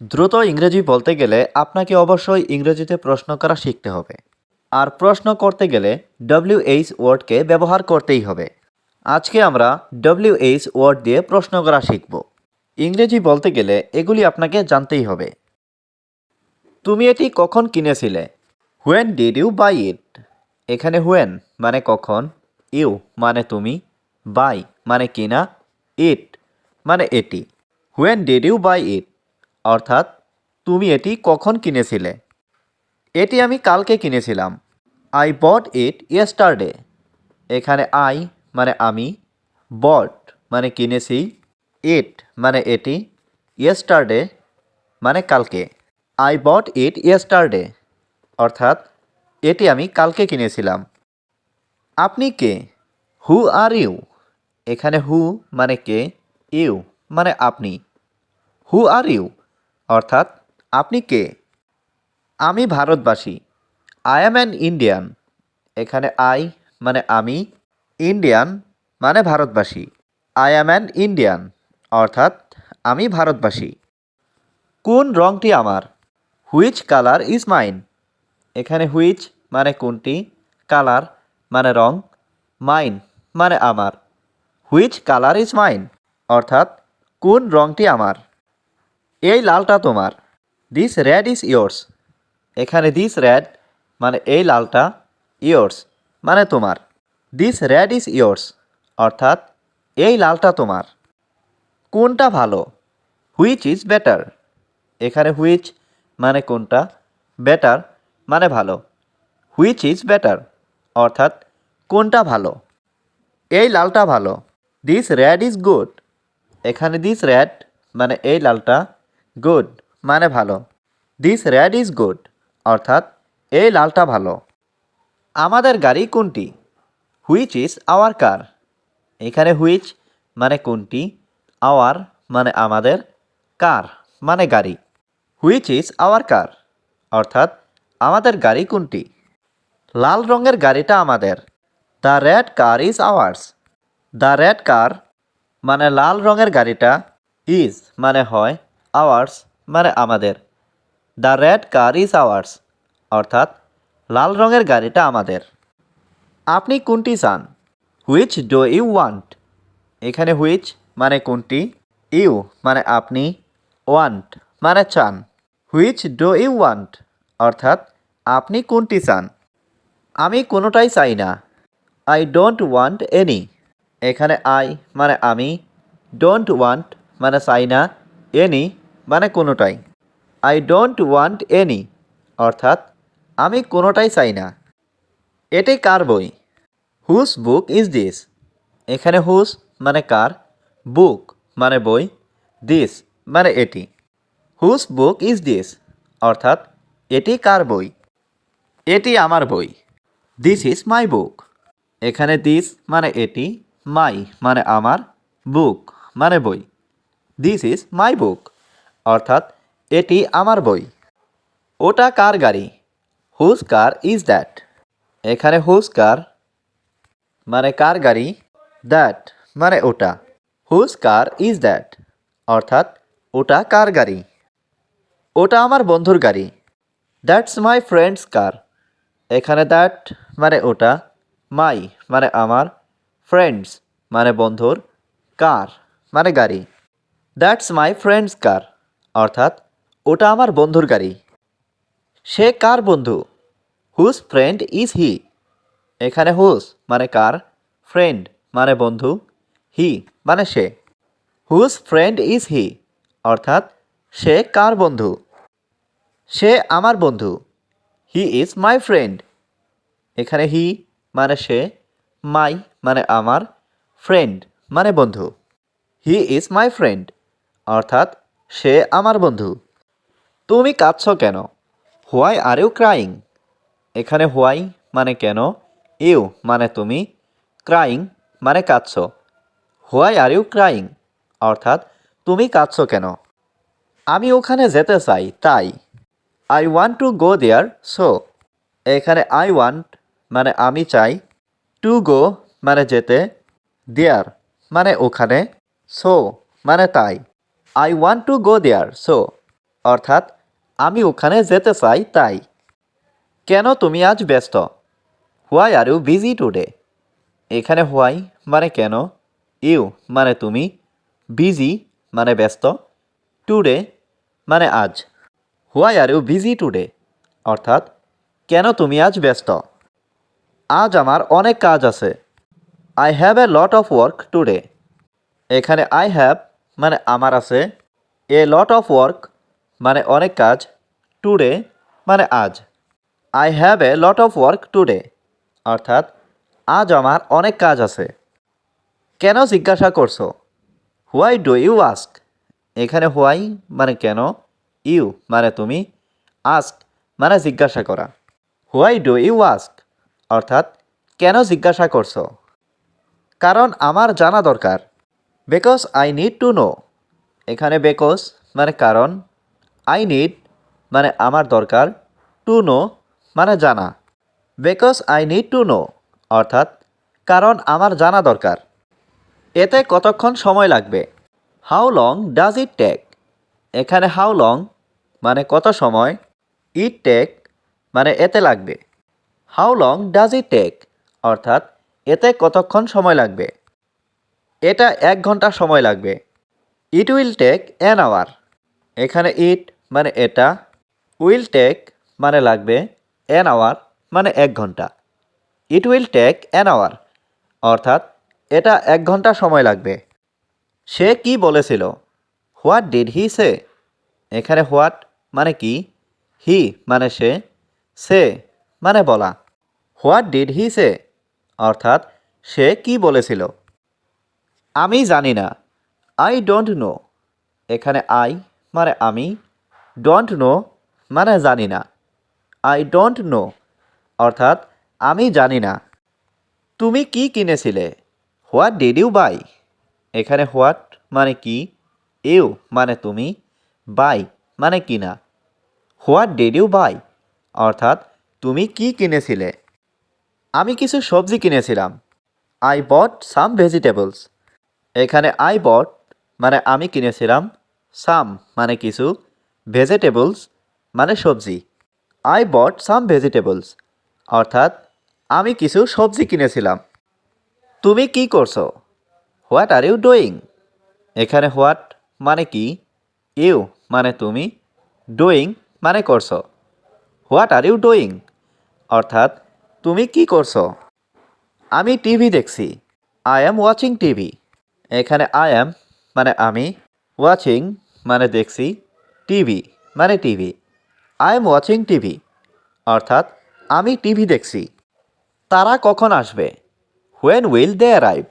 দ্রুত ইংরেজি বলতে গেলে আপনাকে অবশ্যই ইংরেজিতে প্রশ্ন করা শিখতে হবে। আর প্রশ্ন করতে গেলে ডব্লিউ এইচ ওয়ার্ডকে ব্যবহার করতেই হবে। আজকে আমরা ডব্লিউ এইচ ওয়ার্ড দিয়ে প্রশ্ন করা শিখব। ইংরেজি বলতে গেলে এগুলি আপনাকে জানতেই হবে। তুমি এটি কখন কিনেছিলে? When did you buy it এখানে হোয়েন মানে কখন ইউ মানে তুমি বাই মানে কিনা ইট মানে এটি। When did you buy it অর্থাৎ তুমি এটি কখন কিনেছিলে? এটি আমি কালকে কিনেছিলাম। আই বট ইট ইয়েস্টারডে এখানে আই মানে আমি বট মানে কিনেছি ইট মানে এটি ইয়েস্টারডে মানে কালকে। আই বট ইট ইয়েস্টারডে অর্থাৎ এটি আমি কালকে কিনেছিলাম। আপনি কে? হু আর ইউ এখানে হু মানে কে ইউ মানে আপনি। হু আর ইউ অর্থাৎ আপনি কে? আমি ভারতবাসী। আই অ্যাম অ্যান ইন্ডিয়ান এখানে আই মানে আমি। ইন্ডিয়ান মানে ভারতবাসী। আই অ্যাম অ্যান ইন্ডিয়ান অর্থাৎ আমি ভারতবাসী। কোন রঙটি আমার? হুইচ কালার ইজ মাইন এখানে হুইচ মানে কোনটি? কালার মানে রং। মাইন মানে আমার। হুইচ কালার ইজ মাইন অর্থাৎ কোন রঙটি আমার? এই লালটা তোমার। দিস রেড ইজ ইয়োর্স এখানে দিস রেড মানে এই লালটা ইয়োর্স মানে তোমার। দিস রেড ইজ ইয়োর্স অর্থাৎ এই লালটা তোমার। কোনটা ভালো? হুইচ ইজ বেটার এখানে হুইচ মানে কোনটা? বেটার মানে ভালো। হুইচ ইজ বেটার অর্থাৎ কোনটা ভালো? এই লালটা ভালো। দিস রেড ইজ গুড এখানে দিস রেড মানে এই লালটা গুড মানে ভালো। দিস রেড ইজ গুড অর্থাৎ এই লালটা ভালো। আমাদের গাড়ি কোনটি? হুইচ ইজ আওয়ার কার এখানে হুইচ মানে কোনটি? আওয়ার মানে আমাদের কার মানে গাড়ি। হুইচ ইজ আওয়ার কার অর্থাৎ আমাদের গাড়ি কোনটি? লাল রঙের গাড়িটা আমাদের। The red car is ours the red car মানে লাল রঙের গাড়িটা ইজ মানে হয় আওয়ার্স মানে আমাদের। The red car is ours অর্থাৎ লাল রঙের গাড়িটা আমাদের। আপনি কোনটি চান? হুইচ ডো ইউ ওয়ান্ট এখানে হুইচ মানে কোনটি? ইউ মানে আপনি ওয়ান্ট মানে চান। হুইচ ডো ইউ ওয়ান্ট অর্থাৎ আপনি কোনটি চান? আমি কোনোটাই চাই না। আই ডোন্ট ওয়ান্ট এনি এখানে আই মানে আমি ডোন্ট ওয়ান্ট মানে চাই না এনি মানে কোনোটাই। আই ডোন্ট ওয়ান্ট এনি অর্থাৎ আমি কোনোটাই চাই না। এটি কার বই? হুস বুক ইজ দিস এখানে হুস মানে কার? বুক মানে বই। দিস মানে এটি। হুস বুক ইজ দিস অর্থাৎ এটি কার বই? এটি আমার বই। দিস ইজ মাই বুক এখানে দিস মানে এটি মাই মানে আমার বুক মানে বই। দিস ইজ মাই বুক অর্থাৎ এটি আমার বই। ওটা কার গাড়ি? হুজ কার ইজ দ্যাট এখানে হুজ কার মানে কার গাড়ি? দ্যাট মানে ওটা। হুজ কার ইজ দ্যাট অর্থাৎ ওটা কার গাড়ি? ওটা আমার বন্ধুর গাড়ি। দ্যাটস মাই ফ্রেন্ডস কার এখানে দ্যাট মানে ওটা। মাই মানে আমার। ফ্রেন্ডস মানে বন্ধুর। কার মানে গাড়ি। দ্যাটস মাই ফ্রেন্ডস কার অর্থাৎ, ওটা আমার বন্ধুর গাড়ি। সে কার বন্ধু? হুজ ফ্রেন্ড ইজ হি এখানে হুজ মানে কার? ফ্রেন্ড মানে বন্ধু। হি মানে সে। হুজ ফ্রেন্ড ইজ হি অর্থাৎ, সে কার বন্ধু? সে আমার বন্ধু। হি ইজ মাই ফ্রেন্ড এখানে হি মানে সে মাই মানে আমার ফ্রেন্ড মানে বন্ধু। হি ইজ মাই ফ্রেন্ড অর্থাৎ সে আমার বন্ধু। তুমি কাঁদছ কেন? Why are you crying? এখানে হোয়াই মানে কেন? ইউ মানে তুমি? ক্রাইং মানে কাঁদছ। Why are you crying? অর্থাৎ তুমি কাঁদছ কেন? আমি ওখানে যেতে চাই, তাই। I want to go there, so. এখানে আই ওয়ান্ট মানে আমি চাই। টু গো মানে যেতে। দেয়ার মানে ওখানে, সো মানে তাই। I want to go there so অর্থাৎ, আমি ওখানে যেতে চাই, তাই। কেন তুমি আজ ব্যস্ত? Why are you busy today এখানে হোয়াই মানে কেন? ইউ মানে তুমি। বিজি মানে ব্যস্ত। টুডে মানে আজ। Why are you busy today অর্থাৎ, কেন তুমি আজ ব্যস্ত? আজ আমার অনেক কাজ আছে। I have a lot of work today এখানে আই হ্যাভ মানে আমার আছে এ লট অফ ওয়ার্ক মানে অনেক কাজ টুডে মানে আজ। I have a lot of work today অর্থাৎ আজ আমার অনেক কাজ আছে। কেন জিজ্ঞাসা করছ? হোয়াই ডু ইউ আস্ক এখানে হোয়াই মানে কেন? ইউ মানে তুমি আস্ক মানে জিজ্ঞাসা করা। হোয়াই ডু ইউ আস্ক অর্থাৎ কেন জিজ্ঞাসা করছ? কারণ আমার জানা দরকার। Because I need to know এখানে বেকজ মানে কারণ আই নিড মানে আমার দরকার টু নো মানে জানা। Because I need to know অর্থাৎ কারণ আমার জানা দরকার। এতে কতক্ষণ সময় লাগবে? How long does it take এখানে হাউ লং মানে কত সময়? ইট টেক মানে এতে লাগবে। How long does it take অর্থাৎ এতে কতক্ষণ সময় লাগবে? এটা এক ঘণ্টা সময় লাগবে। It will take an hour এখানে ইট মানে এটা উইল টেক মানে লাগবে অ্যান আওয়ার মানে এক ঘণ্টা। It will take an hour অর্থাৎ এটা এক ঘণ্টা সময় লাগবে। সে কি বলেছিল? হোয়াট ডিড হি সে এখানে হোয়াট মানে কি? হি মানে সে সে মানে বলা। হোয়াট ডিড হি সে অর্থাৎ সে কি বলেছিল? আমি জানি না। আই ডোন্ট নো এখানে আই মানে আমি। ডোন্ট নো মানে জানি না। আই ডোন্ট নো অর্থাৎ আমি জানি না। তুমি কি কিনেছিলে? হোয়াট ডিড ইউ বাই এখানে হোয়াট মানে কি? ইউ মানে তুমি। বাই মানে কিনা। হোয়াট ডিড ইউ বাই অর্থাৎ তুমি কি কিনেছিলে? আমি কিছু সবজি কিনেছিলাম। আই বট সাম ভেজিটেবলস এখানে আই বট মানে আমি কিনেছিলাম সাম মানে কিছু ভেজিটেবলস মানে সবজি। আই বট সাম ভেজিটেবলস অর্থাৎ আমি কিছু সবজি কিনেছিলাম। তুমি কি করছ? হোয়াট আর ইউ ডুইং এখানে হোয়াট মানে কি? ইউ মানে তুমি ডুইং মানে করছ। হোয়াট আর ইউ ডুইং অর্থাৎ তুমি কি করছ? আমি টিভি দেখছি। আই অ্যাম ওয়াচিং টিভি এখানে আই অ্যাম মানে আমি ওয়াচিং মানে দেখছি টিভি মানে TV I am watching TV অর্থাৎ আমি টিভি দেখছি। তারা কখন আসবে? হোয়েন উইল দে অ্যারাইভ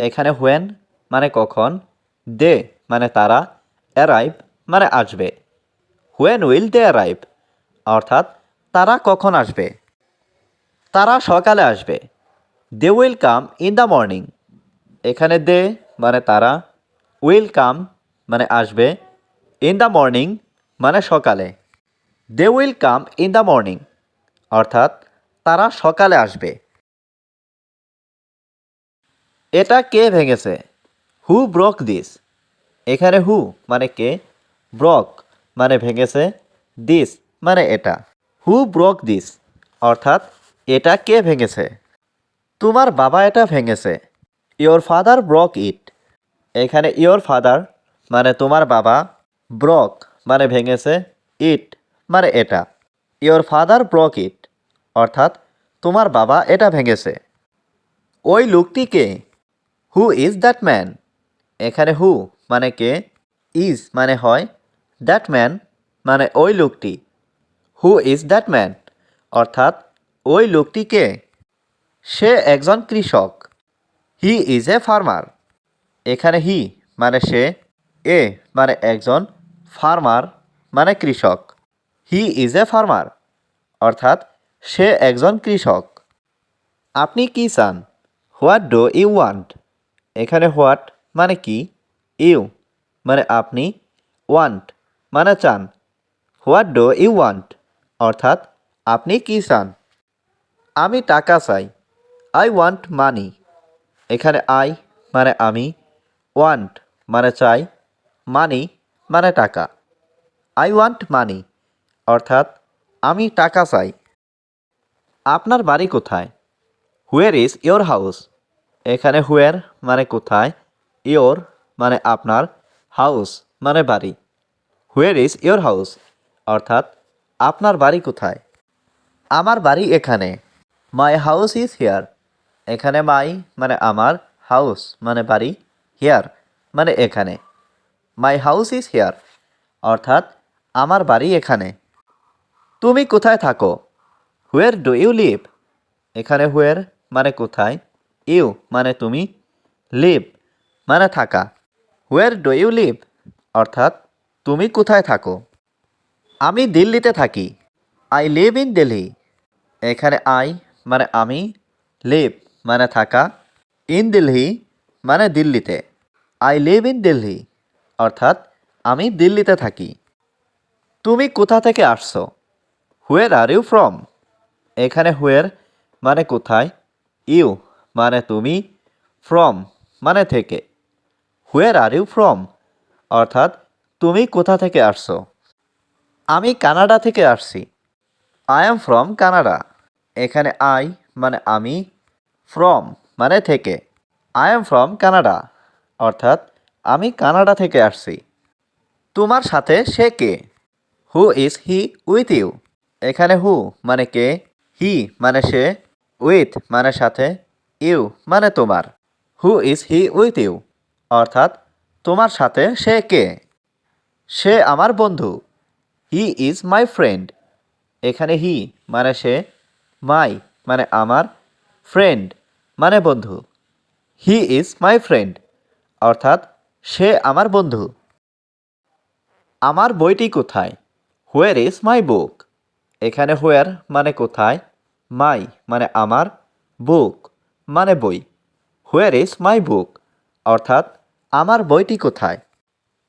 এখানে হোয়েন মানে কখন দে মানে তারা অ্যারাইভ মানে আসবে। হোয়েন উইল দে অ্যারাইভ অর্থাৎ তারা কখন আসবে? তারা সকালে আসবে। They will come in the morning এখানে দে মানে তারা উইল কাম মানে আসবে ইন দ্য মর্নিং মানে সকালে। They will come in the morning অর্থাৎ তারা সকালে আসবে। এটা কে ভেঙেছে? হু ব্রক দিস এখানে হু মানে কে? ব্রক মানে ভেঙেছে। দিস মানে এটা। হু ব্রক দিস অর্থাৎ এটা কে ভেঙেছে? তোমার বাবা এটা ভেঙেছে। ইয়োর ফাদার ব্রক ইট এখানে ইয়োর ফাদার মানে তোমার বাবা ব্রক মানে ভেঙেছে ইট মানে এটা। ইয়োর ফাদার ব্রক ইট অর্থাৎ তোমার বাবা এটা ভেঙেছে। ওই লোকটি কে হু ইজ দ্যাট ম্যান এখানে হু মানে কে? ইজ মানে হয় দ্যাট ম্যান মানে ওই লোকটি। হু ইজ দ্যাট ম্যান অর্থাৎ ওই লোকটি কে সে একজন কৃষক। হি ইজ এ ফার্মার এখানে হি মানে সে, এ মানে একজন ফার্মার মানে কৃষক। হি ইজ এ ফার্মার অর্থাৎ সে একজন কৃষক। আপনি কি চান? হোয়াট ডো ইউ ওয়ান্ট এখানে হোয়াট মানে কি? ইউ মানে আপনি ওয়ান্ট মানে চান। হোয়াট ডো ইউ ওয়ান্ট অর্থাৎ আপনি কি চান? আমি টাকা চাই। আই ওয়ান্ট মানি এখানে আই মানে আমি ওয়ান্ট মানে চাই মানি মানে টাকা। আই ওয়ান্ট মানি অর্থাৎ আমি টাকা চাই। আপনার বাড়ি কোথায়? হুয়ার ইজ ইয়োর হাউস এখানে হুয়ার মানে কোথায় ইয়োর মানে আপনার হাউস মানে বাড়ি। হুয়ার ইজ ইয়োর হাউস অর্থাৎ আপনার বাড়ি কোথায়? আমার বাড়ি এখানে। মাই হাউস ইজ হিয়ার এখানে মাই মানে আমার হাউস মানে বাড়ি হেয়ার মানে এখানে। মাই হাউস ইজ হেয়ার, অর্থাৎ আমার বাড়ি এখানে। তুমি কোথায় থাকো? Where do you live? এখানে হুয়ের মানে কোথায়? ইউ মানে তুমি লিভ মানে থাকা। Where do you live? অর্থাৎ তুমি কোথায় থাকো? আমি দিল্লিতে থাকি। I live in Delhi. এখানে আই মানে আমি লিভ। মানে থাকা। ইন দিল্লি মানে দিল্লিতে। আই লিভ ইন দিল্লি অর্থাৎ আমি দিল্লিতে থাকি। তুমি কোথা থেকে আসছো? হুয়ের আর ইউ ফ্রম এখানে হুয়ের মানে কোথায়? ইউ মানে তুমি। ফ্রম মানে থেকে। হুয়ের আর ইউ ফ্রম অর্থাৎ তুমি কোথা থেকে আসছো? আমি কানাডা থেকে আসছি। আই এম ফ্রম কানাডা এখানে আই মানে আমি। ফ্রম মানে থেকে। আই এম ফ্রম কানাডা অর্থাৎ আমি কানাডা থেকে আসছি। তোমার সাথে সে কে? Who is he with you এখানে হু মানে কে? হি মানে সে। উইথ মানে সাথে। ইউ মানে তোমার। Who is he with you অর্থাৎ তোমার সাথে সে কে? সে আমার বন্ধু। হি ইজ মাই ফ্রেন্ড এখানে হি মানে সে। মাই মানে আমার ফ্রেন্ড মানে বন্ধু। হি ইজ মাই ফ্রেন্ড অর্থাৎ, সে আমার বন্ধু। আমার বইটি কোথায়? হোয়ার ইজ মাই বুক এখানে হোয়ার মানে কোথায়? মাই মানে আমার বুক মানে বই। হোয়ার ইজ মাই বুক অর্থাৎ, আমার বইটি কোথায়?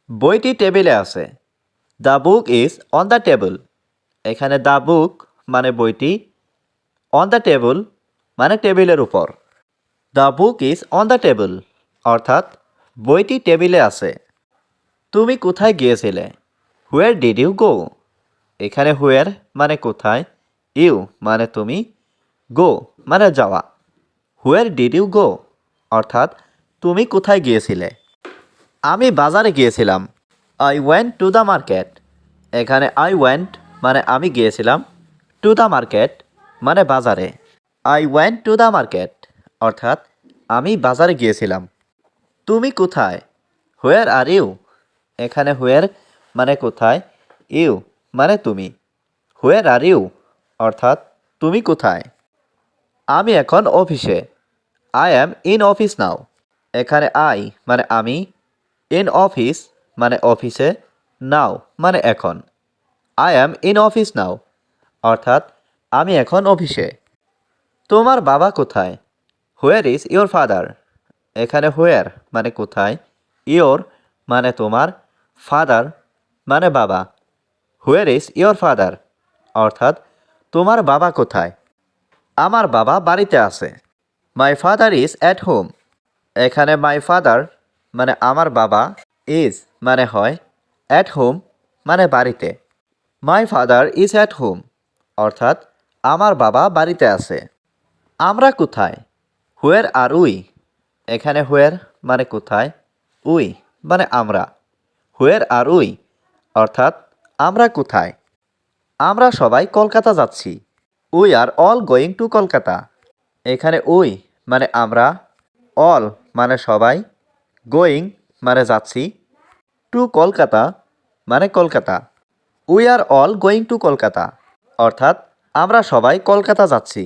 বইটি টেবিলে আছে। The book is on the table এখানে দ্য বুক মানে বইটি অন দ্য টেবল মানে টেবিলের উপর। The book is on the table অর্থাৎ, বইটি টেবিলে আছে। তুমি কোথায় গিয়েছিলে? হুয়ার ডিড ইউ গো এখানে হুয়ার মানে কোথায় ইউ মানে তুমি গো মানে যাওয়া। হুয়ার ডিড ইউ গো অর্থাৎ, তুমি কোথায় গিয়েছিলে? আমি বাজারে গিয়েছিলাম। I went to the market এখানে আই ওয়েন্ট মানে আমি গিয়েছিলাম। টু দ্য মার্কেট মানে বাজারে। I went to the market অর্থাৎ আমি বাজারে গিয়েছিলাম। তুমি কোথায়? Where are you? এখানে হোয়ার মানে কোথায়? ইউ মানে তুমি। Where are you? অর্থাৎ তুমি কোথায়? আমি এখন অফিসে। I am in office now. এখানে আই মানে আমি। ইন অফিস মানে অফিসে। নাও মানে এখন। I am in office now. অর্থাৎ আমি এখন অফিসে। তোমার বাবা কোথায়? হোয়ার ইজ ইয়োর ফাদার এখানে হোয়ার মানে কোথায়? ইয়োর মানে তোমার। ফাদার মানে বাবা। হোয়ার ইজ ইয়োর ফাদার অর্থাৎ, তোমার বাবা কোথায়? আমার বাবা বাড়িতে আছে। My father is at home এখানে মাই ফাদার মানে আমার বাবা ইজ মানে হয় অ্যাট হোম মানে বাড়িতে। My father is at home অর্থাৎ, আমার বাবা বাড়িতে আছে। আমরা কোথায়? হুয়ার আর উই এখানে হুয়ার মানে কোথায়? উই মানে আমরা। হুয়ার আর উই অর্থাৎ আমরা কোথায়? আমরা সবাই কলকাতা যাচ্ছি। We are all going to Kolkata. এখানে উই মানে আমরা। অল মানে সবাই। গোয়িং মানে যাচ্ছি। টু কলকাতা মানে Kolkata. We are all going to Kolkata. অর্থাৎ আমরা সবাই কলকাতা যাচ্ছি।